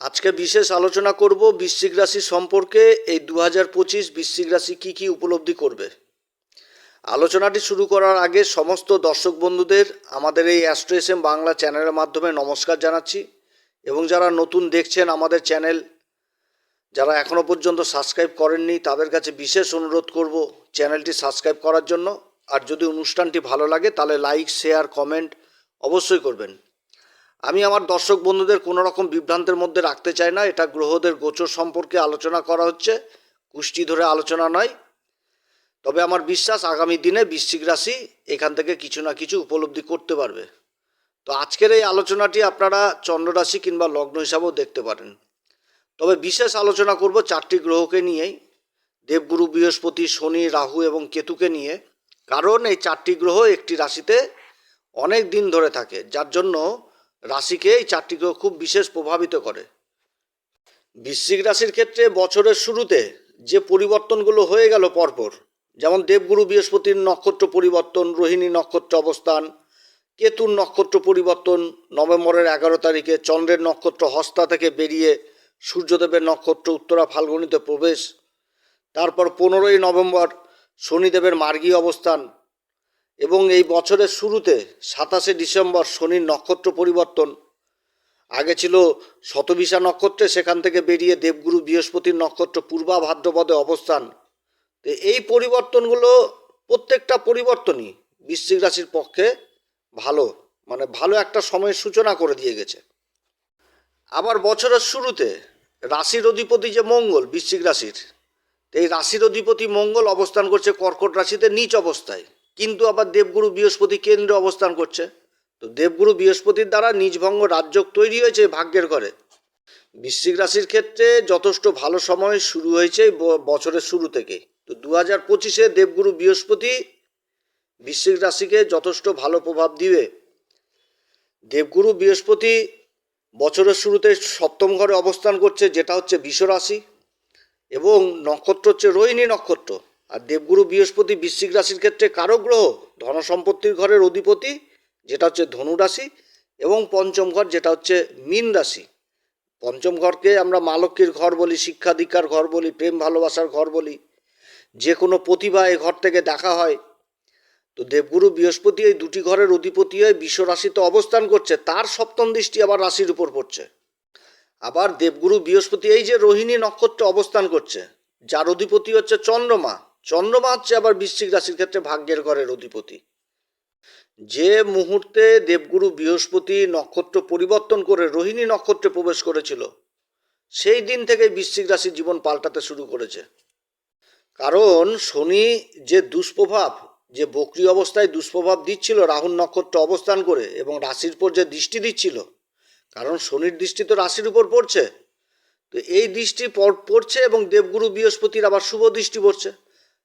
আজকে বিশেষ আলোচনা করব বৃশ্চিক রাশি সম্পর্কে, এই দু হাজার পঁচিশ বৃশ্চিক রাশি কী কী উপলব্ধি করবে। আলোচনাটি শুরু করার আগে সমস্ত দর্শক বন্ধুদের আমাদের এই অ্যাস্ট্রো এস এম বাংলা চ্যানেলের মাধ্যমে নমস্কার জানাচ্ছি এবং যারা নতুন দেখছেন আমাদের চ্যানেল, যারা এখনও পর্যন্ত সাবস্ক্রাইব করেননি, তাদের কাছে বিশেষ অনুরোধ করব চ্যানেলটি সাবস্ক্রাইব করার জন্য। আর যদি অনুষ্ঠানটি ভালো লাগে তাহলে লাইক, শেয়ার, কমেন্ট অবশ্যই করবেন। আমি আমার দর্শক বন্ধুদের কোনো রকম বিভ্রান্তের মধ্যে রাখতে চাই না। এটা গ্রহদের গোচর সম্পর্কে আলোচনা করা হচ্ছে, কুষ্টি ধরে আলোচনা নয়। তবে আমার বিশ্বাস আগামী দিনে বৃশ্চিক রাশি এখান থেকে কিছু না কিছু উপলব্ধি করতে পারবে। তো আজকের এই আলোচনাটি আপনারা চন্দ্ররাশি কিংবা লগ্ন হিসাবেও দেখতে পারেন। তবে বিশেষ আলোচনা করব চারটি গ্রহকে নিয়েই, দেবগুরু, বৃহস্পতি, শনি, রাহু এবং কেতুকে নিয়ে। কারণ এই চারটি গ্রহ একটি রাশিতে অনেক দিন ধরে থাকে, যার জন্য রাশিকে এই চারটি গ্রহ খুব বিশেষ প্রভাবিত করে। বৃশ্চিক রাশির ক্ষেত্রে বছরের শুরুতে যে পরিবর্তনগুলো হয়ে গেল পরপর, যেমন দেবগুরু বৃহস্পতির নক্ষত্র পরিবর্তন, রোহিণী নক্ষত্র অবস্থান, কেতুর নক্ষত্র পরিবর্তন, নভেম্বরের এগারো তারিখে চন্দ্রের নক্ষত্র হস্তা থেকে বেরিয়ে সূর্যদেবের নক্ষত্র উত্তরা ফাল্গুনিতে প্রবেশ, তারপর পনেরোই নভেম্বর শনিদেবের মার্গী অবস্থান এবং এই বছরের শুরুতে সাতাশে ডিসেম্বর শনির নক্ষত্র পরিবর্তন। আগে ছিল শতবিশা নক্ষত্রে, সেখান থেকে বেরিয়ে দেবগুরু বৃহস্পতির নক্ষত্র পূর্বা ভাদ্রপদে অবস্থান। তো এই পরিবর্তনগুলো প্রত্যেকটা পরিবর্তনই বৃশ্চিক রাশির পক্ষে ভালো মানে ভালো একটা সময়ের সূচনা করে দিয়ে গেছে। আবার বছরের শুরুতে রাশির অধিপতি যে মঙ্গল, বৃশ্চিক রাশির এই রাশির অধিপতি মঙ্গল অবস্থান করছে কর্কট রাশিতে নিচ অবস্থায়। কিন্তু আবার দেবগুরু বৃহস্পতি কেন্দ্রে অবস্থান করছে। তো দেবগুরু বৃহস্পতির দ্বারা নিজভঙ্গ রাজ্য তৈরি হয়েছে ভাগ্যের ঘরে। বৃশ্চিক রাশির ক্ষেত্রে যথেষ্ট ভালো সময় শুরু হয়েছে বছরের শুরু থেকে। তো দু হাজার পঁচিশে দেবগুরু বৃহস্পতি বৃশ্চিক রাশিকে যথেষ্ট ভালো প্রভাব দিবে। দেবগুরু বৃহস্পতি বছরের শুরুতে সপ্তম ঘরে অবস্থান করছে, যেটা হচ্ছে বিষ রাশি এবং নক্ষত্র হচ্ছে রোহিণী নক্ষত্র। আর দেবগুরু বৃহস্পতি বৃশ্চিক রাশির ক্ষেত্রে কারও গ্রহ, ধনসম্পত্তির ঘরের অধিপতি, যেটা হচ্ছে ধনু রাশি, এবং পঞ্চম ঘর, যেটা হচ্ছে মীন রাশি। পঞ্চম ঘরকে আমরা মালক্যের ঘর বলি শিক্ষা দীক্ষার ঘর বলি, প্রেম ভালোবাসার ঘর বলি। যে কোনো প্রতিভা এই ঘর থেকে দেখা হয়। তো দেবগুরু বৃহস্পতি এই দুটি ঘরের অধিপতি হয়ে বিশ্ব রাশিতে অবস্থান করছে, তার সপ্তম দৃষ্টি আবার রাশির উপর পড়ছে। আবার দেবগুরু বৃহস্পতি এই যে রোহিণী নক্ষত্রে অবস্থান করছে, যার অধিপতি হচ্ছে চন্দ্রমা। চন্দ্রমা হচ্ছে আবার বৃশ্চিক রাশির ক্ষেত্রে ভাগ্যের ঘরের অধিপতি। যে মুহূর্তে দেবগুরু বৃহস্পতি নক্ষত্র পরিবর্তন করে রোহিণী নক্ষত্রে প্রবেশ করেছিল, সেই দিন থেকে বৃশ্চিক রাশির জীবন পাল্টাতে শুরু করেছে। কারণ শনি যে দুষ্প্রভাব, যে বক্রি অবস্থায় দুষ্প্রভাব দিচ্ছিল রাহুল নক্ষত্র অবস্থান করে এবং রাশির উপর যে দৃষ্টি দিচ্ছিল, কারণ শনির দৃষ্টি তো রাশির উপর পড়ছে, তো এই দৃষ্টি পড়ছে এবং দেবগুরু বৃহস্পতির আবার শুভ দৃষ্টি পড়ছে।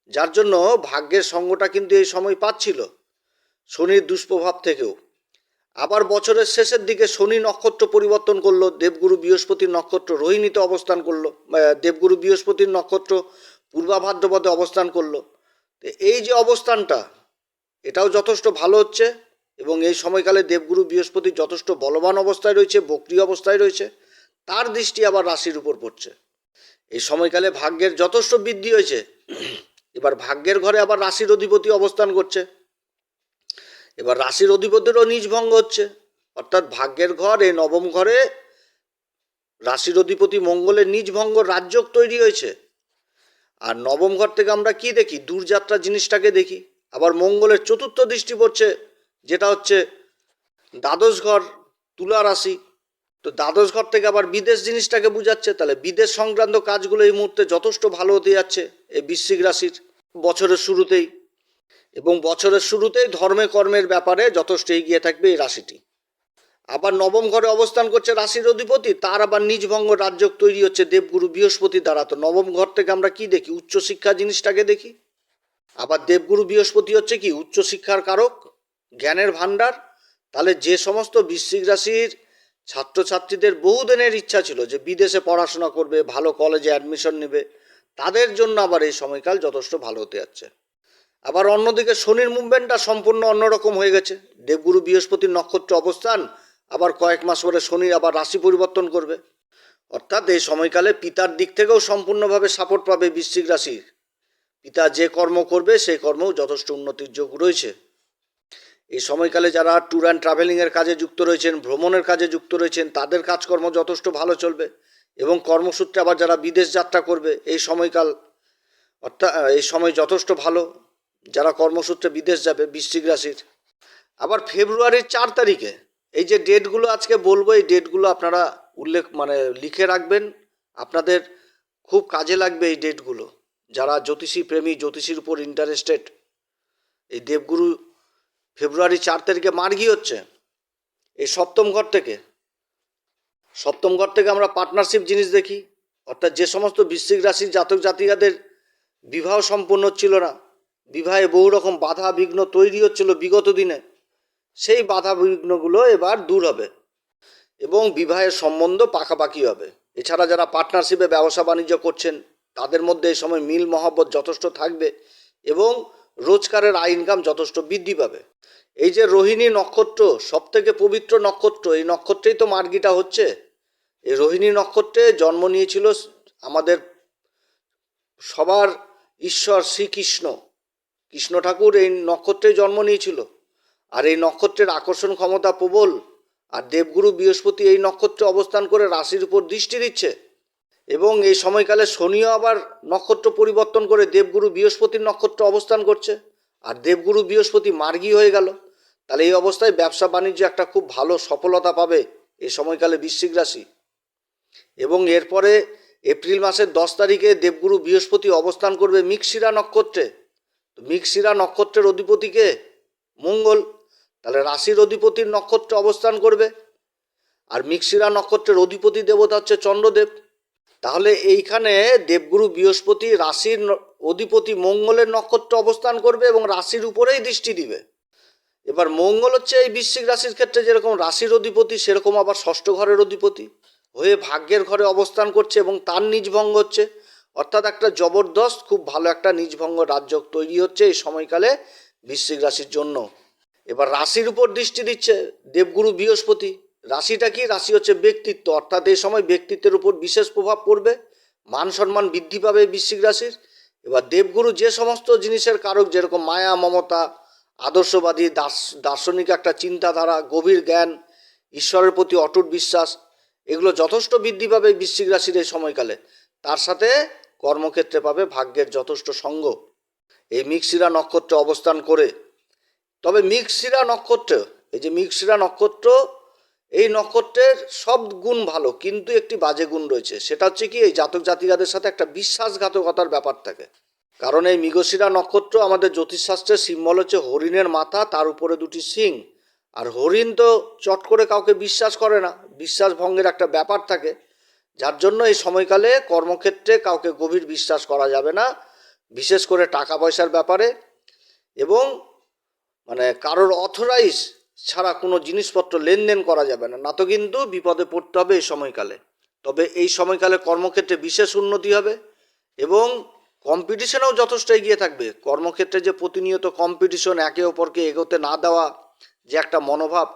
যার জন্য ভাগ্যের সঙ্গটা কিন্তু এই সময় পাচ্ছিল শনির দুষ্প্রভাব থেকেও। আবার বছরের শেষের দিকে শনি নক্ষত্র পরিবর্তন করল, দেবগুরু বৃহস্পতির নক্ষত্র রোহিণীতে অবস্থান করল দেবগুরু বৃহস্পতির নক্ষত্র পূর্বাভাদ্রপদে অবস্থান করল। তো এই যে অবস্থানটা, এটাও যথেষ্ট ভালো হচ্ছে এবং এই সময়কালে দেবগুরু বৃহস্পতি যথেষ্ট বলবান অবস্থায় রয়েছে, বক্রি অবস্থায় রয়েছে, তার দৃষ্টি আবার রাশির উপর পড়ছে। এই সময়কালে ভাগ্যের যথেষ্ট বৃদ্ধি হয়েছে। এবার ভাগ্যের ঘরে আবার রাশির অধিপতি অবস্থান করছে। এবার রাশির অধিপতিরও নিজ ভঙ্গ হচ্ছে। অর্থাৎ ভাগ্যের ঘর এই নবম ঘরে রাশির অধিপতি মঙ্গলের নিজ ভঙ্গ রাজ্য তৈরি হয়েছে। আর নবম ঘর থেকে আমরা কি দেখি? দূরযাত্রা জিনিসটাকে দেখি। আবার মঙ্গলের চতুর্থ দৃষ্টি পড়ছে, যেটা হচ্ছে দ্বাদশ ঘর তুলা রাশি। তো দ্বাদশ ঘর থেকে আবার বিদেশ জিনিসটাকে বুঝাচ্ছে, তাহলে বিদেশ সংক্রান্ত কাজগুলো এই মুহূর্তে যথেষ্ট ভালো হতে যাচ্ছে এই বৃশ্চিক রাশির বছরের শুরুতেই। এবং বছরের শুরুতেই ধর্মে কর্মের ব্যাপারে যথেষ্ট এগিয়ে থাকবে এই রাশিটি। আবার নবম ঘরে অবস্থান করছে রাশির অধিপতি, তার আবার নিজ ভঙ্গ রাজ্য তৈরি হচ্ছে দেবগুরু বৃহস্পতি দ্বারা। তো নবম ঘর থেকে আমরা কি দেখি? উচ্চশিক্ষা জিনিসটাকে দেখি। আবার দেবগুরু বৃহস্পতি হচ্ছে কি? উচ্চশিক্ষার কারক, জ্ঞানের ভাণ্ডার। তাহলে যে সমস্ত বৃশ্চিক রাশির ছাত্রছাত্রীদের বহুদিনের ইচ্ছা ছিল যে বিদেশে পড়াশোনা করবে, ভালো কলেজে অ্যাডমিশন নেবে। তাদের জন্য আবার এই সময়কাল যথেষ্ট ভালো হতে যাচ্ছে। আবার অন্যদিকে শনির মুভমেন্টটা সম্পূর্ণ অন্যরকম হয়ে গেছে। দেবগুরু বৃহস্পতির নক্ষত্র অবস্থান, আবার কয়েক মাস পরে শনি আবার রাশি পরিবর্তন করবে। অর্থাৎ এই সময়কালে পিতার দিক থেকেও সম্পূর্ণভাবে সাপোর্ট পাবে বৃশ্চিক রাশির। পিতা যে কর্ম করবে, সেই কর্মেও যথেষ্ট উন্নতির যোগ রয়েছে। এই সময়কালে যারা ট্যুর অ্যান্ড ট্রাভেলিংয়ের কাজে যুক্ত রয়েছেন, ভ্রমণের কাজে যুক্ত রয়েছেন, তাদের কাজকর্ম যথেষ্ট ভালো চলবে এবং কর্মসূত্রে আবার যারা বিদেশ যাত্রা করবে, এই সময়কাল অর্থাৎ এই সময় যথেষ্ট ভালো। যারা কর্মসূত্রে বিদেশ যাবে, বৃশ্চিক রাশির। আবার ফেব্রুয়ারির চার তারিখে এই যে ডেটগুলো আজকে বলব, এই ডেটগুলো আপনারা উল্লেখ মানে লিখে রাখবেন। আপনাদের খুব কাজে লাগবে এই ডেটগুলো যারা জ্যোতিষী প্রেমী, জ্যোতিষীর উপর ইন্টারেস্টেড এই দেবগুরু ফেব্রুয়ারি চার তারিখে মার্গি হচ্ছে। এই সপ্তম ঘর থেকে। সপ্তম ঘর থেকে আমরা পার্টনারশিপ জিনিস দেখি। অর্থাৎ যে সমস্ত বৃশ্চিক রাশির জাতক জাতিকাদের বিবাহ সম্পন্ন হচ্ছিল না, বিবাহে বহু রকম বাধা বিঘ্ন তৈরি হচ্ছিল বিগত দিনে, সেই বাধা বিঘ্নগুলো এবার দূর হবে এবং বিবাহের সম্বন্ধ পাকাপাকি হবে। এছাড়া যারা পার্টনারশিপে ব্যবসা বাণিজ্য করছেন, তাদের মধ্যে এই সময় মিল মহব্বত যথেষ্ট থাকবে এবং রোজগারের আয় ইনকাম যথেষ্ট বৃদ্ধি পাবে। এই যে রোহিণী নক্ষত্র সব থেকে পবিত্র নক্ষত্র, এই নক্ষত্রেই তো মার্গিটা হচ্ছে। এই রোহিণী নক্ষত্রে জন্ম নিয়েছিল আমাদের সবার ঈশ্বর শ্রীকৃষ্ণ। কৃষ্ণ ঠাকুর এই নক্ষত্রে জন্ম নিয়েছিল। আর এই নক্ষত্রের আকর্ষণ ক্ষমতা প্রবল। আর দেবগুরু বৃহস্পতি এই নক্ষত্রে অবস্থান করে রাশির উপর দৃষ্টি দিচ্ছে। এবং এই সময়কালে শনিও আবার নক্ষত্র পরিবর্তন করে দেবগুরু বৃহস্পতির নক্ষত্র অবস্থান করছে। আর দেবগুরু বৃহস্পতি মার্গী হয়ে গেল। তাহলে এই অবস্থায় ব্যবসা বাণিজ্য একটা খুব ভালো সফলতা পাবে এই সময়কালে বৃশ্চিক রাশি। এবং এরপরে এপ্রিল মাসের দশ তারিখে দেবগুরু বৃহস্পতি অবস্থান করবে মিক্সিরা নক্ষত্রে। তো মিক্সিরা নক্ষত্রের অধিপতিকে মঙ্গল। তাহলে রাশির অধিপতির নক্ষত্রে অবস্থান করবে। আর মিক্সিরা নক্ষত্রের অধিপতি দেবতা হচ্ছে চন্দ্রদেব। তাহলে এইখানে দেবগুরু বৃহস্পতি রাশির অধিপতি মঙ্গলের নক্ষত্র অবস্থান করবে এবং রাশির উপরেই দৃষ্টি দিবে। এবার মঙ্গল হচ্ছে এই বৃশ্চিক রাশির ক্ষেত্রে যেরকম রাশির অধিপতি, সেরকম আবার ষষ্ঠ ঘরের অধিপতি হয়ে ভাগ্যের ঘরে অবস্থান করছে এবং তার নিজভঙ্গ হচ্ছে। অর্থাৎ একটা জবরদস্ত, খুব ভালো একটা নিজভঙ্গ রাজ্য তৈরি হচ্ছে এই সময়কালে বৃশ্চিক রাশির জন্য। এবার রাশির উপর দৃষ্টি দিচ্ছে দেবগুরু বৃহস্পতি। রাশিটা কি? রাশি হচ্ছে ব্যক্তিত্ব। অর্থাৎ এই সময় ব্যক্তিত্বের উপর বিশেষ প্রভাব পড়বে, মান সম্মান বৃদ্ধি পাবে বৃশ্চিক রাশির। এবার দেবগুরু যে সমস্ত জিনিসের কারক, যেরকম মায়া, মমতা, আদর্শবাদী দার্শ দার্শনিক একটা চিন্তাধারা, গভীর জ্ঞান, ঈশ্বরের প্রতি অটুট বিশ্বাস, এগুলো যথেষ্ট বৃদ্ধি পাবে বৃশ্চিক রাশির এই সময়কালে। তার সাথে কর্মক্ষেত্রে পাবে ভাগ্যের যথেষ্ট সঙ্গ। এই মিক্সিরা নক্ষত্রে অবস্থান করে। তবে মিক্সিরা নক্ষত্র, এই যে মিক্সিরা নক্ষত্র এই নক্ষত্রের সব গুণ ভালো, কিন্তু একটি বাজে গুণ রয়েছে। সেটা হচ্ছে কি, এই জাতক জাতিকাদের সাথে একটা বিশ্বাসঘাতকতার ব্যাপার থাকে। কারণ এই মৃগশিরা নক্ষত্র আমাদের জ্যোতিষশাস্ত্রের সিম্বল হচ্ছে হরিণের মাথা, তার উপরে দুটি সিং। আর হরিণ তো চট করে কাউকে বিশ্বাস করে না, বিশ্বাস ভঙ্গের একটা ব্যাপার থাকে। যার জন্য এই সময়কালে কর্মক্ষেত্রে কাউকে গভীর বিশ্বাস করা যাবে না, বিশেষ করে টাকা পয়সার ব্যাপারে। এবং মানে কারোর অথরাইজ ছাড়া কোনো জিনিসপত্র লেনদেন করা যাবে না। না তো কিন্তু বিপদে পড়তে হবে এই সময়কালে। তবে এই সময়কালে কর্মক্ষেত্রে বিশেষ উন্নতি হবে এবং কম্পিটিশনেও যথেষ্ট এগিয়ে থাকবে। কর্মক্ষেত্রে যে প্রতিনিয়ত কম্পিটিশন একে অপরকে এগোতে না দেওয়া যে একটা মনোভাব,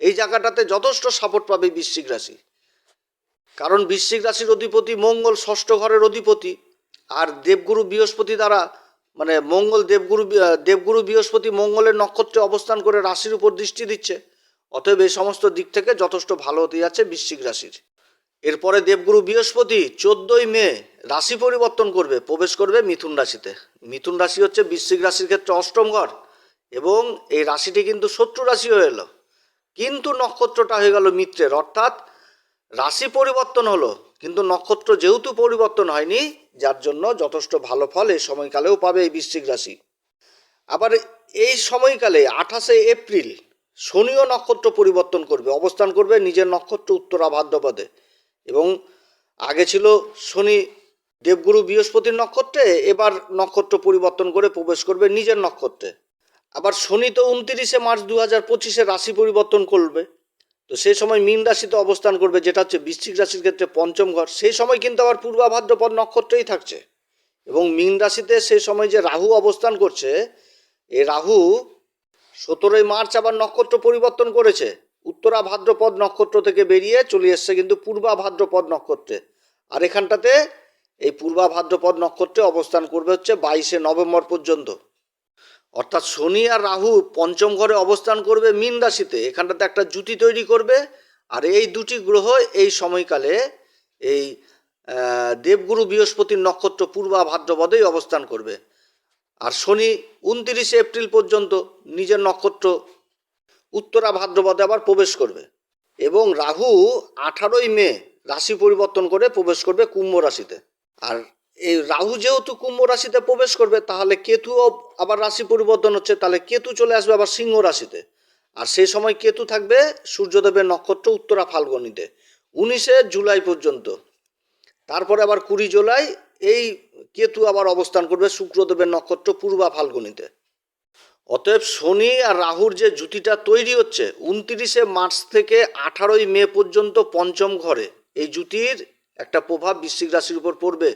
এই জায়গাটাতে যথেষ্ট সাপোর্ট পাবে বৃশ্চিক রাশি। কারণ বৃশ্চিক রাশির অধিপতি মঙ্গল, ষষ্ঠ ঘরের অধিপতি। আর দেবগুরু বৃহস্পতি দ্বারা মানে মঙ্গল দেবগুরু দেবগুরু বৃহস্পতি মঙ্গলের নক্ষত্রে অবস্থান করে রাশির উপর দৃষ্টি দিচ্ছে। অতএব এই সমস্ত দিক থেকে যথেষ্ট ভালো হতে যাচ্ছে বৃশ্চিক রাশির। এরপরে দেবগুরু বৃহস্পতি চোদ্দই মে রাশি পরিবর্তন করবে, প্রবেশ করবে মিথুন রাশিতে। মিথুন রাশি হচ্ছে বৃশ্চিক রাশির ক্ষেত্রে অষ্টম ঘর এবং এই রাশিটি কিন্তু শত্রু রাশি হয়ে এলো। কিন্তু নক্ষত্রটা হয়ে গেল মিত্রের, অর্থাৎ রাশি পরিবর্তন হলো, কিন্তু নক্ষত্র যেহেতু পরিবর্তন হয়নি যার জন্য যথেষ্ট ভালো ফল এই সময়কালেও পাবে এই বৃশ্চিক রাশি। আবার এই সময়কালে আঠাশে এপ্রিল শনিও নক্ষত্র পরিবর্তন করবে, অবস্থান করবে নিজের নক্ষত্র উত্তরা ভাদ্রপদে। এবং আগে ছিল শনি দেবগুরু বৃহস্পতির নক্ষত্রে, এবার নক্ষত্র পরিবর্তন করে প্রবেশ করবে নিজের নক্ষত্রে। আবার শনি তো উনতিরিশে মার্চ দু হাজার পঁচিশে রাশি পরিবর্তন করবে। তো সেই সময় মীন রাশিতে অবস্থান করবে, যেটা হচ্ছে বৃশ্চিক রাশির ক্ষেত্রে পঞ্চম ঘর। সেই সময় কিন্তু আবার পূর্বা ভাদ্রপদ নক্ষত্রেই থাকছে। এবং মীন রাশিতে সেই সময় যে রাহু অবস্থান করছে এই রাহু সতেরোই মার্চ আবার নক্ষত্র পরিবর্তন করেছে। উত্তরা ভাদ্রপদ নক্ষত্র থেকে বেরিয়ে চলে এসছে কিন্তু পূর্বা ভাদ্রপদ নক্ষত্রে। আর এখানটাতে এই পূর্বা ভাদ্রপদ নক্ষত্রে অবস্থান করবে হচ্ছে বাইশে নভেম্বর পর্যন্ত। অর্থাৎ শনি আর রাহু পঞ্চম ঘরে অবস্থান করবে মীন রাশিতে। এখানটাতে একটা জুতি তৈরি করবে। আর এই দুটি গ্রহ এই সময়কালে এই দেবগুরু বৃহস্পতির নক্ষত্র পূর্বা ভাদ্রপদেই অবস্থান করবে। আর শনি উনতিরিশে এপ্রিল পর্যন্ত নিজের নক্ষত্র উত্তরা ভাদ্রপদে আবার প্রবেশ করবে। এবং রাহু আঠারোই মে রাশি পরিবর্তন করে প্রবেশ করবে কুম্ভ রাশিতে। আর এই রাহু যেহেতু কুম্ভ রাশিতে প্রবেশ করবে, তাহলে কেতুও আবার রাশি পরিবর্তন হচ্ছে, তাহলে কেতু চলে আসবে আবার সিংহ রাশিতে। আর সেই সময় কেতু থাকবে সূর্যদেবের নক্ষত্র উত্তরা ফাল্গুনিতে, উনিশে জুলাই পর্যন্ত। তারপরে আবার কুড়ি জুলাই, এই কেতু আবার অবস্থান করবে শুক্রদেবের নক্ষত্র পূর্বা ফাল্গুনিতে। অতএব শনি আর রাহুর যে জুতিটা তৈরি হচ্ছে, উনত্রিশে মার্চ থেকে আঠারোই মে পর্যন্ত পঞ্চম ঘরে, এই জুতির একটা প্রভাব বৃশ্চিক রাশির উপর পড়বে।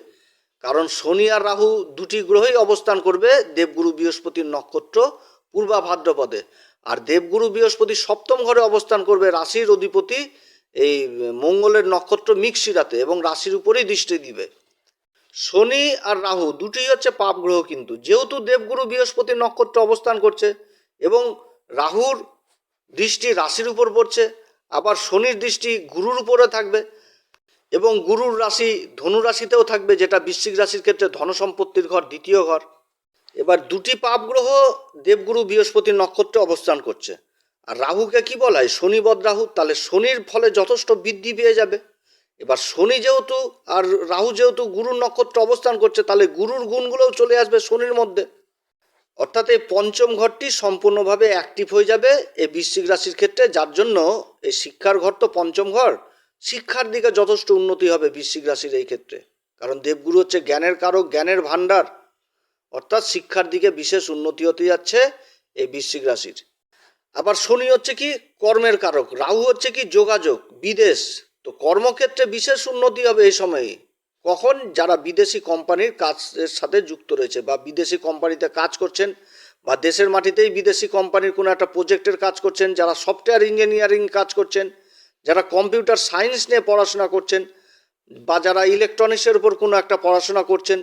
কারণ শনি আর রাহু দুটি গ্রহই অবস্থান করবে, দেবগুরু বৃহস্পতির নক্ষত্র পূর্বা ভাদ্রপদে। আর দেবগুরু বৃহস্পতি সপ্তম ঘরে অবস্থান করবে রাশির অধিপতি, এই মঙ্গলের নক্ষত্র মিক্সিরাতে এবং রাশির উপরেই দৃষ্টি দিবে। শনি আর রাহু দুটোই হচ্ছে পাপ গ্রহ কিন্তু। যেহেতু দেবগুরু বৃহস্পতি নক্ষত্র অবস্থান করছে এবং রাহুর দৃষ্টি রাশির উপর পড়ছে, আবার শনির দৃষ্টি গুরুর উপরে থাকবে এবং গুরুর রাশি ধনু রাশিতেও থাকবে, যেটা বৃশ্চিক রাশির ক্ষেত্রে ধনসম্পত্তির ঘর, দ্বিতীয় ঘর। এবার দুটি পাপ গ্রহ দেবগুরু বৃহস্পতির নক্ষত্রে অবস্থান করছে। আর রাহুকে কি বলা হয় শনিবদ রাহু, তাহলে শনির ফলে যথেষ্ট বৃদ্ধি পেয়ে যাবে। এবার শনি যেহেতু আর রাহু যেহেতু গুরুর নক্ষত্রে অবস্থান করছে, তাহলে গুরুর গুণগুলোও চলে আসবে শনির মধ্যে। অর্থাৎ এই পঞ্চম ঘরটি সম্পূর্ণভাবে অ্যাক্টিভ হয়ে যাবে এই বৃশ্চিক রাশির ক্ষেত্রে। যার জন্য এই শিক্ষার ঘর তো পঞ্চম ঘর। শিক্ষার দিকে যথেষ্ট উন্নতি হবে বৃশ্চিক রাশির এই ক্ষেত্রে। কারণ দেবগুরু হচ্ছে জ্ঞানের কারক, জ্ঞানের ভাণ্ডার। অর্থাৎ শিক্ষার দিকে বিশেষ উন্নতি হতে যাচ্ছে এই বৃশ্চিক রাশির। আবার শনি হচ্ছে কি কর্মের কারক, রাহু হচ্ছে কি যোগাযোগ, বিদেশ। তো কর্মক্ষেত্রে বিশেষ উন্নতি হবে এই সময়ে। কখন? যারা বিদেশি কোম্পানির কাজের সাথে যুক্ত রয়েছে বা বিদেশি কোম্পানিতে কাজ করছেন বা দেশের মাটিতেই বিদেশি কোম্পানির কোনো একটা প্রজেক্টের কাজ করছেন, যারা সফটওয়্যার ইঞ্জিনিয়ারিং কাজ করছেন যারা কম্পিউটার সায়েন্স নিয়ে পড়াশোনা করছেন বা যারা ইলেকট্রনিক্সের উপর কোনো একটা পড়াশোনা করছেন,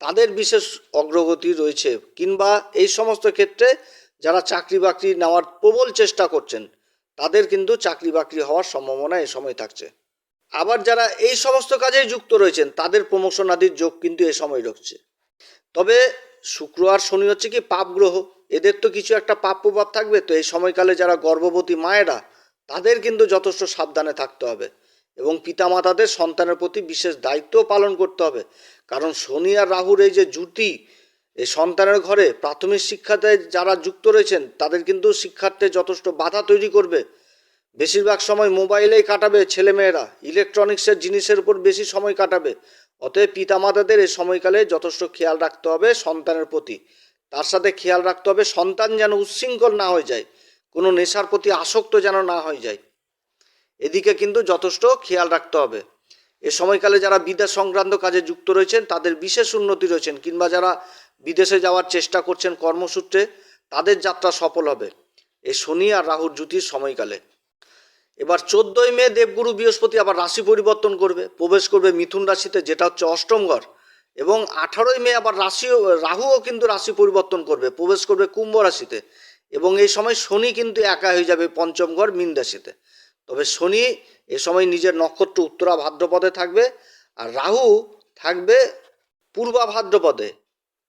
তাদের বিশেষ অগ্রগতি রয়েছে। কিংবা এই সমস্ত ক্ষেত্রে যারা চাকরি বাকরি নেওয়ার প্রবল চেষ্টা করছেন, তাদের কিন্তু চাকরি বাকরি হওয়ার সম্ভাবনা এ সময় থাকছে। আবার যারা এই সমস্ত কাজেই যুক্ত রয়েছেন, তাদের প্রমোশন আদির যোগ কিন্তু এ সময় রয়েছে। তবে শুক্র আর শনি হচ্ছে কি পাপ গ্রহ। এদের তো কিছু একটা পাপ প্রভাব থাকবে। তো এই সময়কালে যারা গর্ভবতী মায়েরা তাদের কিন্তু যথেষ্ট সাবধানে থাকতে হবে এবং পিতামাতাদের সন্তানের প্রতি বিশেষ দায়িত্ব পালন করতে হবে। কারণ শনি আর রাহুর এই যে জুতি এই সন্তানের ঘরে প্রাথমিক শিক্ষাতে যারা যুক্ত রয়েছেন, তাদের কিন্তু শিক্ষার্থে যথেষ্ট বাধা তৈরি করবে। বেশিরভাগ সময় মোবাইলেই কাটাবে ছেলেমেয়েরা, ইলেকট্রনিক্সের জিনিসের উপর বেশি সময় কাটাবে। অতএব পিতামাতাদের এই সময়কালে যথেষ্ট খেয়াল রাখতে হবে সন্তানের প্রতি। তার সাথে খেয়াল রাখতে হবে সন্তান যেন উচ্ছৃঙ্খল না হয়ে যায়। কোনো নেশার প্রতি আসক্ত যেন না হয়ে যায়। এদিকে কিন্তু যথেষ্ট খেয়াল রাখতে হবে। এ সময়কালে যারা বিদেশ সংক্রান্ত কাজে যুক্ত রয়েছেন, তাদের বিশেষ উন্নতি রয়েছেন কিংবা যারা বিদেশে যাওয়ার চেষ্টা করছেন কর্মসূত্রে, তাদের যাত্রা সফল হবে। এই শনি আর রাহুর জুতির সময়কালে। এবার চোদ্দই মে দেবগুরু বৃহস্পতি আবার রাশি পরিবর্তন করবে, প্রবেশ করবে মিথুন রাশিতে, যেটা হচ্ছে অষ্টম ঘর। এবং আঠারোই মে আবার রাশি রাহুও কিন্তু রাশি পরিবর্তন করবে, প্রবেশ করবে কুম্ভ রাশিতে। এবং এই সময় শনি কিন্তু একা হয়ে যাবে পঞ্চম ঘর মিন তবে শনি এ সময় নিজের নক্ষত্র উত্তরা ভাদ্রপদে থাকবে আর রাহু থাকবে পূর্বা ভাদ্রপদে।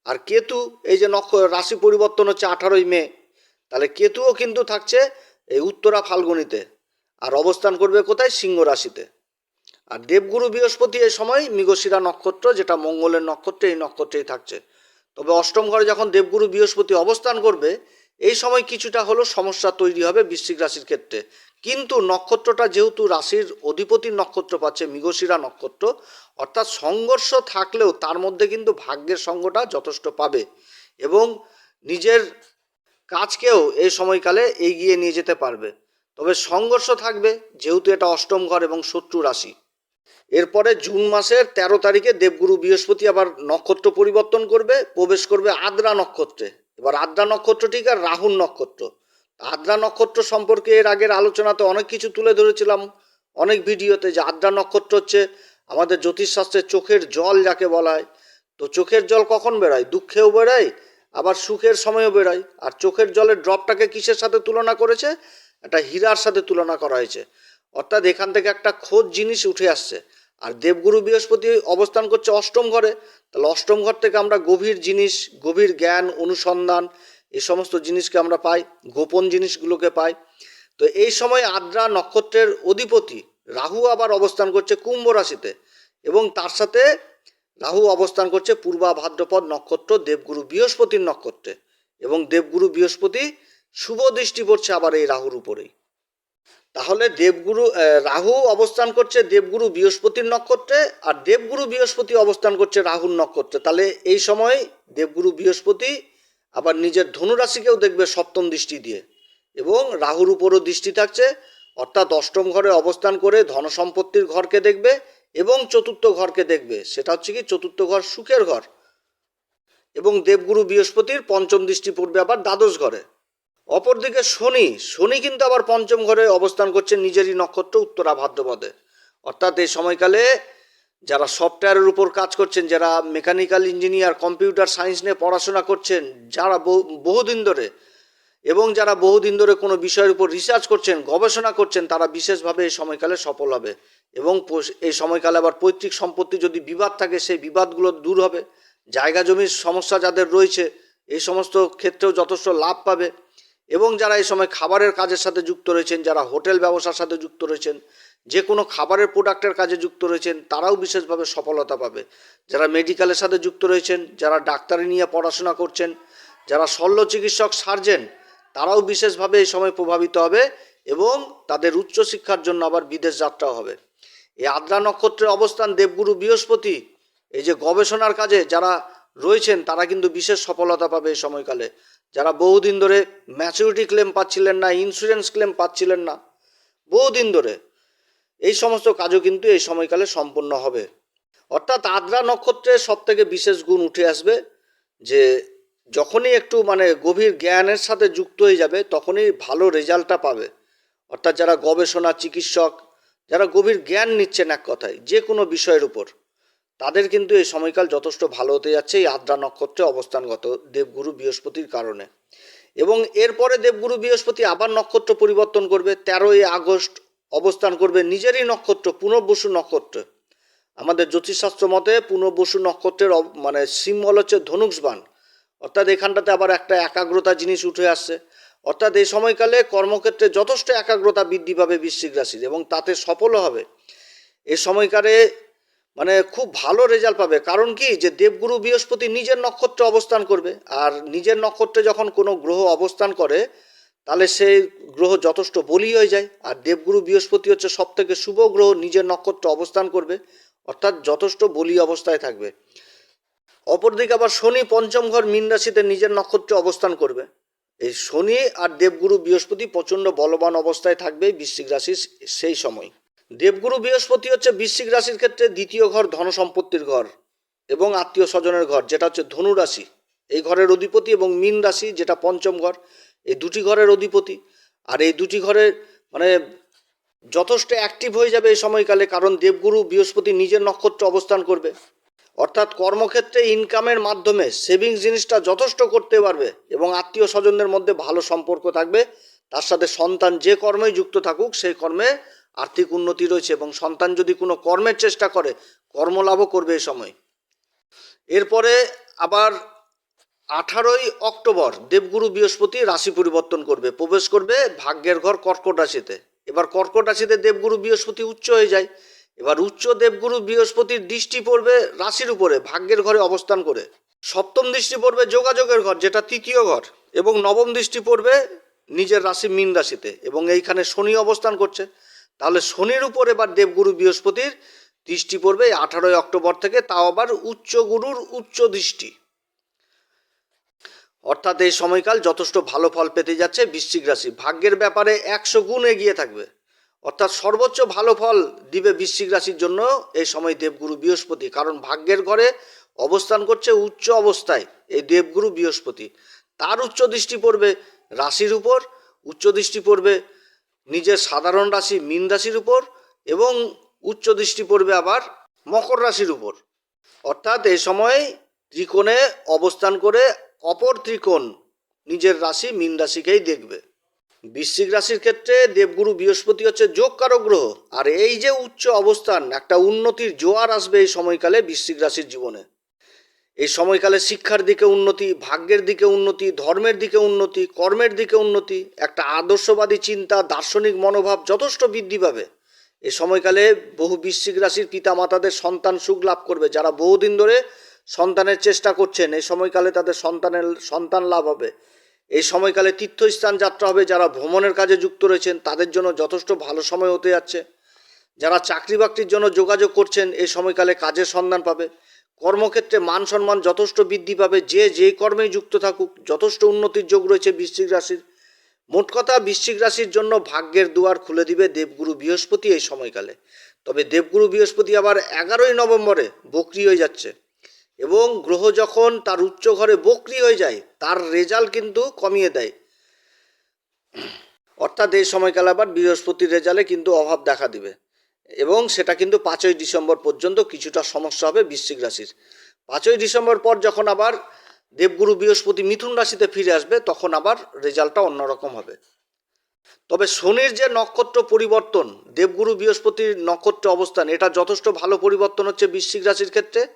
আর কেতু এই যে নক্ষ, রাশি পরিবর্তন হচ্ছে আঠারোই মে, তাহলে কেতুও কিন্তু থাকছে এই উত্তরা ফাল্গুনিতে। আর অবস্থান করবে কোথায়? সিংহ রাশিতে। আর দেবগুরু বৃহস্পতি এই সময় মৃগশিরা নক্ষত্র, যেটা মঙ্গলের নক্ষত্র, এই নক্ষত্রেই থাকছে। তবে অষ্টম ঘরে যখন দেবগুরু বৃহস্পতি অবস্থান করবে এই সময় কিছুটা হলো সমস্যা তৈরি হবে বৃশ্চিক রাশির ক্ষেত্রে। কিন্তু নক্ষত্রটা যেহেতু রাশির অধিপতির নক্ষত্র পাচ্ছে, মৃগশিরা নক্ষত্র, অর্থাৎ সংঘর্ষ থাকলেও তার মধ্যে কিন্তু ভাগ্যের সঙ্গটা যথেষ্ট পাবে এবং নিজের কাজকেও এই সময়কালে এগিয়ে নিয়ে যেতে পারবে। তবে সংঘর্ষ থাকবে, যেহেতু এটা অষ্টম ঘর এবং শত্রু রাশি। এরপরে জুন মাসের তেরো তারিখে দেবগুরু বৃহস্পতি আবার নক্ষত্র পরিবর্তন করবে, প্রবেশ করবে আদ্রা নক্ষত্রে। এবার আদ্রা নক্ষত্র ঠিক আর রাহুর নক্ষত্র। আদ্রা নক্ষত্র সম্পর্কে এর আগের আলোচনাতে অনেক কিছু তুলে ধরেছিলাম, অনেক ভিডিওতে যে আদ্রা নক্ষত্র হচ্ছে আমাদের জ্যোতিষশাস্ত্রের চোখের জল যাকে বলা হয়। তো চোখের জল কখন বেরোয়? দুঃখেও বেরোয়, আবার সুখের সময়ও বেরোয়। আর চোখের জলের ড্রপটাকে কিসের সাথে তুলনা করেছে? একটা হীরার সাথে তুলনা করা হয়েছে। অর্থাৎ এখান থেকে একটা খোঁজ জিনিস উঠে আসছে। আর দেবগুরু বৃহস্পতি অবস্থান করছে অষ্টম ঘরে, তাহলে অষ্টম ঘর থেকে আমরা গভীর জিনিস, গভীর জ্ঞান, অনুসন্ধান, এই সমস্ত জিনিসকে আমরা পাই, গোপন জিনিসগুলোকে পাই। তো এই সময় আদ্রা নক্ষত্রের অধিপতি রাহু আবার অবস্থান করছে কুম্ভ রাশিতে এবং তার সাথে রাহু অবস্থান করছে পূর্বা ভাদ্রপদ নক্ষত্র দেবগুরু বৃহস্পতির নক্ষত্রে এবং দেবগুরু বৃহস্পতি শুভ দৃষ্টি পড়ছে আবার এই রাহুর উপরেই। তাহলে দেবগুরু রাহু অবস্থান করছে দেবগুরু বৃহস্পতির নক্ষত্রে আর দেবগুরু বৃহস্পতি অবস্থান করছে রাহুর নক্ষত্রে। তাহলে এই সময় দেবগুরু বৃহস্পতি আবার নিজের ধনুরাশিকেও দেখবে সপ্তম দৃষ্টি দিয়ে এবং রাহুর উপরও দৃষ্টি থাকছে। অর্থাৎ অষ্টম ঘরে অবস্থান করে ধনসম্পত্তির ঘরকে দেখবে এবং চতুর্থ ঘরকে দেখবে। সেটা হচ্ছে কি চতুর্থ ঘর সুখের ঘর এবং দেবগুরু বৃহস্পতির পঞ্চম দৃষ্টি পড়বে আবার দ্বাদশ ঘরে। অপরদিকে শনি শনি কিন্তু আবার পঞ্চম ঘরে অবস্থান করছে নিজেরই নক্ষত্র উত্তরা ভাদ্রপদে। অর্থাৎ এই সময়কালে যারা সফটওয়্যারের উপর কাজ করছেন, যারা মেকানিক্যাল ইঞ্জিনিয়ার, কম্পিউটার সায়েন্স নিয়ে পড়াশোনা করছেন, যারা বহু- বহুদিন ধরে এবং যারা বহুদিন ধরে কোনো বিষয়ের উপর রিসার্চ করছেন, গবেষণা করছেন, তারা বিশেষভাবে এই সময়কালে সফল হবে। এবং এই সময়কালে আবার পৈতৃক সম্পত্তি যদি বিবাদ থাকে, সেই বিবাদগুলো দূর হবে। জায়গা জমির সমস্যা যাদের রয়েছে, এই সমস্ত ক্ষেত্রেও যথেষ্ট লাভ পাবে। এবং যারা এই সময় খাবারের কাজের সাথে যুক্ত রয়েছেন, যারা হোটেল ব্যবসার সাথে যুক্ত রয়েছেন, যে কোনো খাবারের প্রোডাক্টের কাজে যুক্ত রয়েছেন, তারাও বিশেষভাবে সফলতা পাবে। যারা মেডিকেলের সাথে যুক্ত রয়েছেন, যারা ডাক্তারি নিয়ে পড়াশোনা করছেন, যারা শল্য চিকিৎসক, সার্জেন, তারাও বিশেষভাবে এই সময় প্রভাবিত হবে এবং তাদের উচ্চশিক্ষার জন্য আবার বিদেশ যাত্রাও হবে। এই আদ্রা নক্ষত্রের অবস্থান দেবগুরু বৃহস্পতি, এই যে গবেষণার কাজে যারা রয়েছেন, তারা কিন্তু বিশেষ সফলতা পাবে এই সময়কালে। যারা বহুদিন ধরে ম্যাচুরিটি ক্লেম পাচ্ছিলেন না ইন্স্যুরেন্স ক্লেম পাচ্ছিলেন না, বহুদিন ধরে এই সমস্ত কাজও কিন্তু এই সময়কালে সম্পন্ন হবে। অর্থাৎ আদ্রা নক্ষত্রের সব থেকে বিশেষ গুণ উঠে আসবে যে যখনই একটু মানে গভীর জ্ঞানের সাথে যুক্ত হয়ে যাবে, তখনই ভালো রেজাল্টটা পাবে। অর্থাৎ যারা গবেষণা, চিকিৎসক, যারা গভীর জ্ঞান নিচ্ছেন এক কথায়, যে কোনো বিষয়ের উপর। তাদের কিন্তু এই সময়কাল যথেষ্ট ভালো হতে যাচ্ছে, এই আদ্রা নক্ষত্রে অবস্থানগত দেবগুরু বৃহস্পতির কারণে। এবং এরপরে দেবগুরু বৃহস্পতি আবার নক্ষত্র পরিবর্তন করবে, তেরোই আগস্ট অবস্থান করবে নিজেরই নক্ষত্র, পুনর্বসু নক্ষত্র। আমাদের জ্যোতিষশাস্ত্র মতে পুনর্বসু নক্ষত্রের মানে সিম্বল হচ্ছে ধনুষবান অর্থাৎ এখানটাতে আবার একটা একাগ্রতা জিনিস উঠে আসছে। অর্থাৎ এই সময়কালে কর্মক্ষেত্রে যথেষ্ট একাগ্রতা বৃদ্ধি পাবে বৃশ্চিক রাশির এবং তাতে সফলও হবে। এ সময়কালে মানে খুব ভালো রেজাল্ট পাবে। কারণ কি? যে দেবগুরু বৃহস্পতি নিজের নক্ষত্রে অবস্থান করবে। আর নিজের নক্ষত্রে যখন কোনো গ্রহ অবস্থান করে, তাহলে সেই গ্রহ যথেষ্ট বলি হয়ে যায়। আর দেবগুরু বৃহস্পতি হচ্ছে সব থেকে শুভ গ্রহ, নিজের নক্ষত্রে অবস্থান করবে। অর্থাৎ যথেষ্ট বলি অবস্থায় থাকবে। অপরদিকে আবার শনি পঞ্চম ঘর মীন রাশিতে নিজের নক্ষত্রে অবস্থান করবে। এই শনি আর দেবগুরু বৃহস্পতি প্রচণ্ড বলবান অবস্থায় থাকবে বৃশ্চিক রাশির সেই সময়। দেবগুরু বৃহস্পতি হচ্ছে বৃশ্চিক রাশির ক্ষেত্রে দ্বিতীয় ঘর ধন সম্পত্তির ঘর এবং আত্মীয় স্বজনের ঘর, যেটা হচ্ছে ধনু রাশি। এই ঘরের অধিপতি এবং মীন রাশি, যেটা পঞ্চম ঘর, এই দুটি ঘরের অধিপতি। আর এই দুটি ঘরের মানে যথেষ্ট অ্যাক্টিভ হয়ে যাবে এই সময়কালে, কারণ দেবগুরু বৃহস্পতি নিজের নক্ষত্র অবস্থান করবে। অর্থাৎ কর্মক্ষেত্রে ইনকামের মাধ্যমে সেভিংস জিনিসটা যথেষ্ট করতে পারবে এবং আত্মীয় স্বজনদের মধ্যে ভালো সম্পর্ক থাকবে। তার সাথে সন্তান যে কর্মেই যুক্ত থাকুক, সেই কর্মে আর্থিক উন্নতি রয়েছে এবং সন্তান যদি কোনো কর্মের চেষ্টা করে, কর্মলাভও করবে এ সময়। এরপরে আবার আঠারোই অক্টোবর দেবগুরু বৃহস্পতি রাশি পরিবর্তন করবে, প্রবেশ করবে ভাগ্যের ঘর কর্কট রাশিতে। এবার কর্কট রাশিতে দেবগুরু বৃহস্পতি উচ্চ হয়ে যায়। এবার উচ্চ দেবগুরু বৃহস্পতির দৃষ্টি পড়বে রাশির উপরে, ভাগ্যের ঘরে অবস্থান করে। সপ্তম দৃষ্টি পড়বে যোগাযোগের ঘর, যেটা তৃতীয় ঘর, এবং নবম দৃষ্টি পড়বে নিজের রাশি মীন রাশিতে, এবং এইখানে শনি অবস্থান করছে। তাহলে শনির উপর এবার দেবগুরু বৃহস্পতির দৃষ্টি পড়বে আঠারোই অক্টোবর থেকে, তাও আবার উচ্চ গুরুর উচ্চ দৃষ্টি। অর্থাৎ এই সময়কাল যথেষ্ট ভালো ফল পেতে যাচ্ছে বৃশ্চিক রাশি। ভাগ্যের ব্যাপারে একশো গুণ এগিয়ে থাকবে। অর্থাৎ সর্বোচ্চ ভালো ফল দিবে বৃশ্চিক রাশির জন্য এই সময় দেবগুরু বৃহস্পতি, কারণ ভাগ্যের ঘরে অবস্থান করছে উচ্চ অবস্থায় এই দেবগুরু বৃহস্পতি। তার উচ্চ দৃষ্টি পড়বে রাশির উপর, উচ্চ দৃষ্টি পড়বে নিজের সাধারণ রাশি মীন রাশির উপর এবং উচ্চ দৃষ্টি পড়বে আবার মকর রাশির উপর। অর্থাৎ এই সময় ত্রিকোণে অবস্থান করে অপর ত্রিকোণ নিজের রাশি মীন রাশিকেই দেখবে। বৃশ্চিক রাশির ক্ষেত্রে দেবগুরু বৃহস্পতি হচ্ছে যোগকারক গ্রহ। আর এই যে উচ্চ অবস্থান, একটা উন্নতির জোয়ার আসবে এই সময়কালে বৃশ্চিক রাশির জীবনে। এই সময়কালে শিক্ষার দিকে উন্নতি, ভাগ্যের দিকে উন্নতি, ধর্মের দিকে উন্নতি, কর্মের দিকে উন্নতি, একটা আদর্শবাদী চিন্তা, দার্শনিক মনোভাব যথেষ্ট বৃদ্ধি পাবে। এ সময়কালে বহু বৃশ্চিক রাশির পিতামাতাদের সন্তান সুখ লাভ করবে। যারা বহুদিন ধরে সন্তানের চেষ্টা করছেন, এই সময়কালে তাদের সন্তানের, সন্তান লাভ হবে। এই সময়কালে তীর্থস্থান যাত্রা হবে। যারা ভ্রমণের কাজে যুক্ত রয়েছেন, তাদের জন্য যথেষ্ট ভালো সময় হতে যাচ্ছে। যারা চাকরি বাকরির জন্য যোগাযোগ করছেন, এই সময়কালে কাজের সন্ধান পাবে। কর্মক্ষেত্রে মান সম্মান যথেষ্ট বৃদ্ধি পাবে, যে যে কর্মেই যুক্ত থাকুক, যথেষ্ট উন্নতির যোগ রয়েছে বৃশ্চিক রাশির। মোট কথা, বৃশ্চিক রাশির জন্য ভাগ্যের দুয়ার খুলে দিবে দেবগুরু বৃহস্পতি এই সময়কালে। তবে দেবগুরু বৃহস্পতি আবার এগারোই নভেম্বরে বকরি হয়ে যাচ্ছে এবং গ্রহ যখন তার উচ্চ ঘরে বকরি হয়ে যায়, তার রেজাল্ট কিন্তু কমিয়ে দেয়। অর্থাৎ এই সময়কালে আবার বৃহস্পতির রেজাল্টে কিন্তু অভাব দেখা দিবে। এবং সেটা কিন্তু পাঁচই ডিসেম্বর পর্যন্ত কিছুটা সমস্যা হবে বৃশ্চিক রাশির। পাঁচই ডিসেম্বর পর যখন আবার দেবগুরু বৃহস্পতি মিথুন রাশিতে ফিরে আসবে, তখন আবার রেজাল্টটা অন্যরকম হবে। তবে শনির যে নক্ষত্র পরিবর্তন, দেবগুরু বৃহস্পতির নক্ষত্র অবস্থান, এটা যথেষ্ট ভালো পরিবর্তন হচ্ছে বৃশ্চিক রাশির ক্ষেত্রে।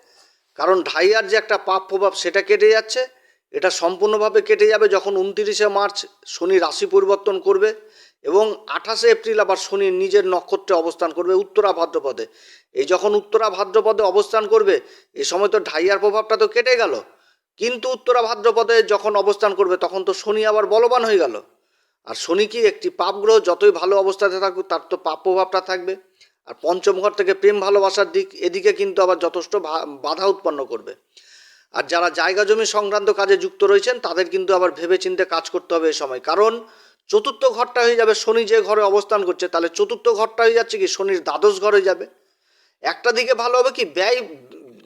কারণ ঢাইয়ার যে একটা পাপ প্রভাব, সেটা কেটে যাচ্ছে। এটা সম্পূর্ণভাবে কেটে যাবে যখন উনতিরিশে মার্চ শনি রাশি পরিবর্তন করবে এবং আঠাশে এপ্রিল আবার শনি নিজের নক্ষত্রে অবস্থান করবে উত্তরা ভাদ্রপদে। এই যখন উত্তরা ভাদ্রপদে অবস্থান করবে এই সময় তো ঢাইয়ার প্রভাবটা তো কেটে গেল। কিন্তু উত্তরা ভাদ্রপদে যখন অবস্থান করবে, তখন তো শনি আবার বলবান হয়ে গেল। আর শনি কি একটি পাপ গ্রহ, যতই ভালো অবস্থাতে থাকুক, তার তো পাপ প্রভাবটা থাকবে। আর পঞ্চম ঘর থেকে প্রেম ভালোবাসার দিক, এদিকে কিন্তু আবার যথেষ্ট বাধা উৎপন্ন করবে। আর যারা জায়গা জমি সংক্রান্ত কাজে যুক্ত রয়েছেন, তাদের কিন্তু আবার ভেবেচিন্তে কাজ করতে হবে এ সময়। কারণ চতুর্থ ঘরটা হয়ে যাবে শনি যে ঘরে অবস্থান করছে, তাহলে চতুর্থ ঘরটা হয়ে যাচ্ছে কি? শনির দ্বাদশ ঘর হয়ে যাবে। একটা দিকে ভালো হবে কি? ব্যয়,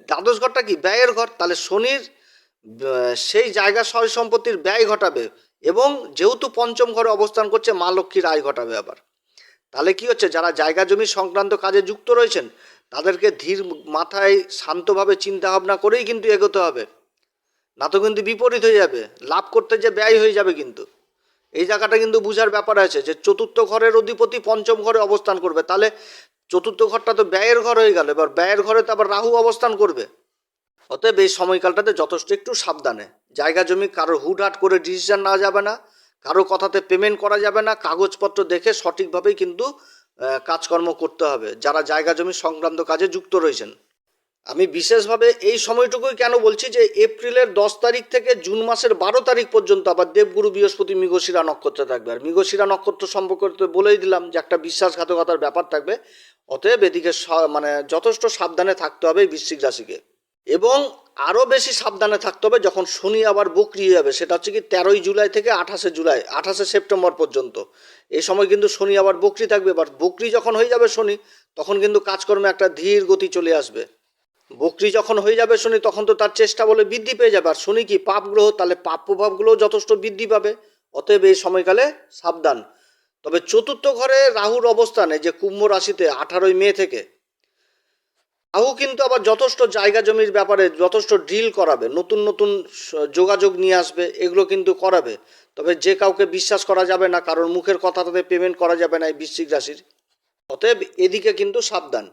দ্বাদশ ঘরটা কি? ব্যয়ের ঘর। তাহলে শনির সেই জায়গা সয় সম্পত্তির ব্যয় ঘটাবে এবং যেহেতু পঞ্চম ঘরে অবস্থান করছে, মা লক্ষ্মীর আয় ঘটাবে আবার। তাহলে কি হচ্ছে? যারা জায়গা জমি সংক্রান্ত কাজে যুক্ত রয়েছেন তাদেরকে ধীর মাথায় শান্তভাবে চিন্তা ভাবনা করেই কিন্তু এগোতে হবে। না তো কিন্তু বিপরীত হয়ে যাবে, লাভ করতে যে ব্যয় হয়ে যাবে কিন্তু। এই জায়গাটা কিন্তু বুঝার ব্যাপার আছে যে চতুর্থ ঘরের অধিপতি পঞ্চম ঘরে অবস্থান করবে। তাহলে চতুর্থ ঘরটা তো ব্যয়ের ঘর হয়ে গেল, এবার ব্যয়ের ঘরে তো আবার রাহু অবস্থান করবে। অতএব এই সময়কালটাতে যথেষ্ট একটু সাবধানে। জায়গা জমি কারোর হুটহাট করে ডিসিশন নেওয়া যাবে না, কারও কথাতে পেমেন্ট করা যাবে না, কাগজপত্র দেখে সঠিকভাবেই কিন্তু কাজকর্ম করতে হবে। যারা জায়গা জমি সংক্রান্ত কাজে যুক্ত রয়েছেন। আমি বিশেষভাবে এই সময়টুকুই কেন বলছি যে এপ্রিলের দশ তারিখ থেকে জুন মাসের বারো তারিখ পর্যন্ত আবার দেবগুরু বৃহস্পতি মৃগশিরা নক্ষত্রে থাকবে। আর মৃগশিরা নক্ষত্র সম্পর্কে বলেই দিলাম যে একটা বিশ্বাসঘাতকতার ব্যাপার থাকবে। অতএব এদিকে মানে যথেষ্ট সাবধানে থাকতে হবে বৃশ্চিক রাশিকে। এবং আরও বেশি সাবধানে থাকতে হবে যখন শনি আবার বকরি যাবে। সেটা হচ্ছে কি তেরোই জুলাই থেকে আঠাশে জুলাই, আঠাশে সেপ্টেম্বর পর্যন্ত। এই সময় কিন্তু শনি আবার বকরি থাকবে এবার বকরি যখন হয়ে যাবে শনি, তখন কিন্তু কাজকর্মে একটা ধীর গতি চলে আসবে। বকরি যখন হয়ে যাবে শনি, তখন তো তার চেষ্টা বলে বৃদ্ধি পেয়ে যাবে। আর শনি কি পাপ গ্রহ, তাহলে পাপ প্রভাবগুলোও যথেষ্ট বৃদ্ধি পাবে। অতএব এই সময়কালে সাবধান। তবে চতুর্থ ঘরে রাহুর অবস্থানে যে কুম্ভ রাশিতে, আঠারোই মে থেকে রাহু কিন্তু আবার যথেষ্ট জায়গা জমির ব্যাপারে যথেষ্ট ডিল করাবে নতুন নতুন যোগাযোগ নিয়ে আসবে এগুলো কিন্তু করাবে। তবে যে কাউকে বিশ্বাস করা যাবে না কারণ মুখের কথা তাদের পেমেন্ট করা যাবে না এই বৃশ্চিক রাশির। অতএব এদিকে কিন্তু সাবধান।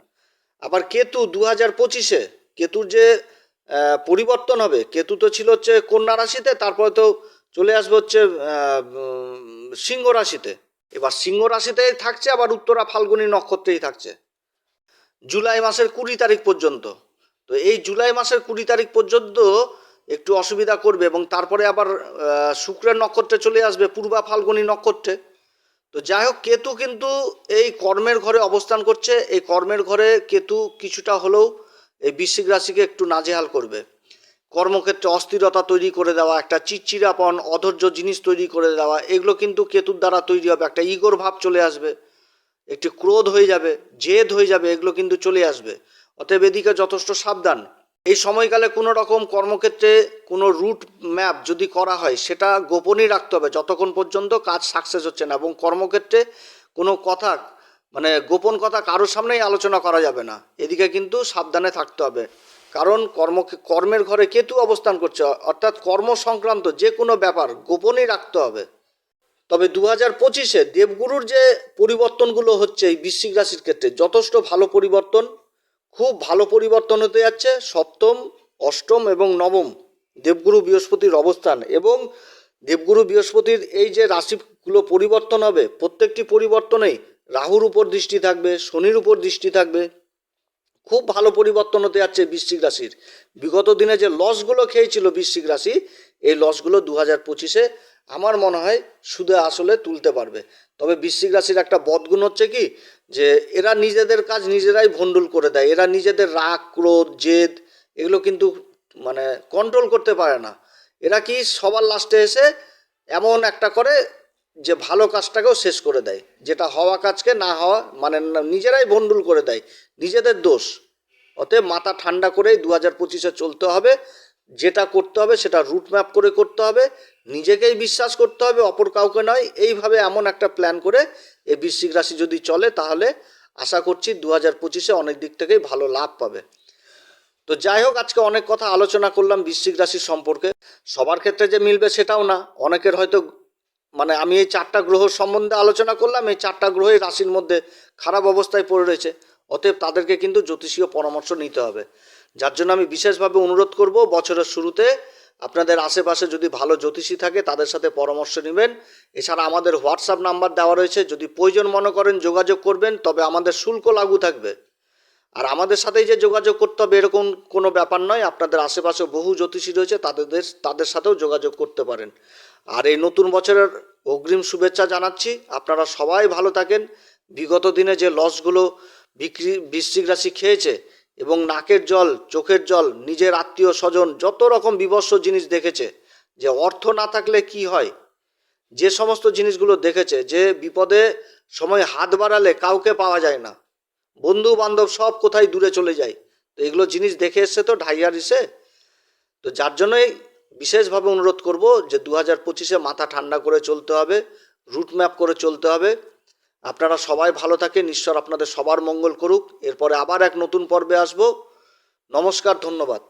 আবার কেতু দু হাজার পঁচিশে কেতুর যে পরিবর্তন হবে কেতু তো ছিল হচ্ছে কন্যা রাশিতে তারপরে তো চলে আসবে হচ্ছে আহ, সিংহ রাশিতে। এবার সিংহ রাশিতেই থাকছে আবার উত্তরা ফাল্গুনী নক্ষত্রেই থাকছে। জুলাই মাসের কুড়ি তারিখ পর্যন্ত। তো এই জুলাই মাসের কুড়ি তারিখ পর্যন্ত একটু অসুবিধা করবে এবং তারপরে আবার শুক্রের নক্ষত্রে চলে আসবে, পূর্বা ফাল্গুনী নক্ষত্রে। তো যাই হোক, কেতু কিন্তু এই কর্মের ঘরে অবস্থান করছে। এই কর্মের ঘরে কেতু কিছুটা হলেও এই বৃশ্চিক রাশিকে একটু নাজেহাল করবে। কর্মক্ষেত্রে অস্থিরতা তৈরি করে দেওয়া, একটা চিচ্চিরাপন অধৈর্য জিনিস তৈরি করে দেওয়া, এগুলো কিন্তু কেতুর দ্বারা তৈরি হবে। একটা ইগোর ভাব চলে আসবে। একটি ক্রোধ হয়ে যাবে, জেদ হয়ে যাবে, এগুলো কিন্তু চলে আসবে। অতএব এদিকে যথেষ্ট সাবধান। এই সময়কালে কোনো রকম কর্মক্ষেত্রে কোনো রুট ম্যাপ যদি করা হয়, সেটা গোপনই রাখতে হবে। যতক্ষণ পর্যন্ত কাজ সাকসেস হচ্ছে না, এবং কর্মক্ষেত্রে কোনো কথা মানে গোপন কথা কারোর সামনেই আলোচনা করা যাবে না। এদিকে কিন্তু সাবধানে থাকতে হবে। কারণ কর্ম, কর্মের ঘরে কেতু অবস্থান করছে। অর্থাৎ কর্ম সংক্রান্ত যে কোনো ব্যাপার গোপনই রাখতে হবে। তবে দু হাজার পঁচিশে দেবগুরুর যে পরিবর্তনগুলো হচ্ছে এই বৃশ্চিক রাশির ক্ষেত্রে যথেষ্ট ভালো পরিবর্তন, খুব ভালো পরিবর্তন হতে যাচ্ছে। সপ্তম, অষ্টম এবং নবম দেবগুরু বৃহস্পতির অবস্থান এবং দেবগুরু বৃহস্পতির এই যে রাশিগুলো পরিবর্তন হবে, প্রত্যেকটি পরিবর্তনেই রাহুর উপর দৃষ্টি থাকবে, শনির উপর দৃষ্টি থাকবে। খুব ভালো পরিবর্তন হতে যাচ্ছে বৃশ্চিক রাশির। বিগত দিনে যে লসগুলো খেয়েছিল বৃশ্চিক রাশি, এই লসগুলো দু হাজার পঁচিশে আমার মনে হয় সুদে আসলে তুলতে পারবে। তবে বৃশ্চিক রাশির একটা বদগুণ হচ্ছে কি? যে এরা নিজেদের কাজ নিজেরাই ভণ্ডুল করে দেয়। এরা নিজেদের রাগ, ক্রোধ, জেদ এগুলো কিন্তু মানে কন্ট্রোল করতে পারে না। এরা কি সবার লাস্টে এসে এমন একটা করে যে ভালো কাজটাকেও শেষ করে দেয়। যেটা হওয়া কাজকে না হওয়া মানে নিজেরাই ভণ্ডুল করে দেয়। নিজেদের দোষ। অতএব মাথা ঠান্ডা করেই দু হাজার পঁচিশে চলতে হবে। যেটা করতে হবে সেটা রুট ম্যাপ করে করতে হবে, নিজেকেই বিশ্বাস করতে হবে, অপর কাউকে নয়। এইভাবে এমন একটা প্ল্যান করে এই বৃশ্চিক রাশি যদি চলে, তাহলে আশা করছি দু হাজার পঁচিশে অনেক দিক থেকেই ভালো লাভ পাবে। তো যাই হোক, আজকে অনেক কথা আলোচনা করলাম বৃশ্চিক রাশির সম্পর্কে। সবার ক্ষেত্রে যে মিলবে সেটাও না। অনেকের হয়তো মানে আমি এই চারটা গ্রহ সম্বন্ধে আলোচনা করলাম, এই চারটা গ্রহই রাশির মধ্যে খারাপ অবস্থায় পড়ে রয়েছে। অতএব তাদেরকে কিন্তু জ্যোতিষীয় পরামর্শ নিতে হবে। যার জন্য আমি বিশেষভাবে অনুরোধ করব, বছরের শুরুতে আপনাদের আশেপাশে যদি ভালো জ্যোতিষী থাকে তাদের সাথে পরামর্শ নেবেন। এছাড়া আমাদের হোয়াটসঅ্যাপ নাম্বার দেওয়া রয়েছে, যদি প্রয়োজন মনে করেন যোগাযোগ করবেন, তবে আমাদের শুল্ক লাগু থাকবে। আর আমাদের সাথেই যে যোগাযোগ করতে হবে এরকম কোনো ব্যাপার নয়, আপনাদের আশেপাশে বহু জ্যোতিষী রয়েছে, তাদের তাদের সাথেও যোগাযোগ করতে পারেন। আর এই নতুন বছরের অগ্রিম শুভেচ্ছা জানাচ্ছি, আপনারা সবাই ভালো থাকেন। বিগত দিনে যে লসগুলো বিক্রি, বৃশ্চিক রাশি খেয়েছে এবং নাকের জল, চোখের জল, নিজের আত্মীয় স্বজন যত রকম বিবস্ব জিনিস দেখেছে যে অর্থ না থাকলে কি হয়? যে সমস্ত জিনিসগুলো দেখেছে যে বিপদে সময় হাত বাড়ালে কাউকে পাওয়া যায় না। বন্ধু বান্ধব সব কোথায় দূরে চলে যায়। তো এগুলো জিনিস দেখে এসছে তো ঢাইয়ার ইসে তো যার জন্যই বিশেষভাবে অনুরোধ করব যে দু হাজার পঁচিশে মাথা ঠান্ডা করে চলতে হবে রুট ম্যাপ করে চলতে হবে। আপনারা সবাই ভালো থাকেন। ঈশ্বর আপনাদের সবার মঙ্গল করুক। এরপরে আবার এক নতুন পর্বে আসব। নমস্কার, ধন্যবাদ।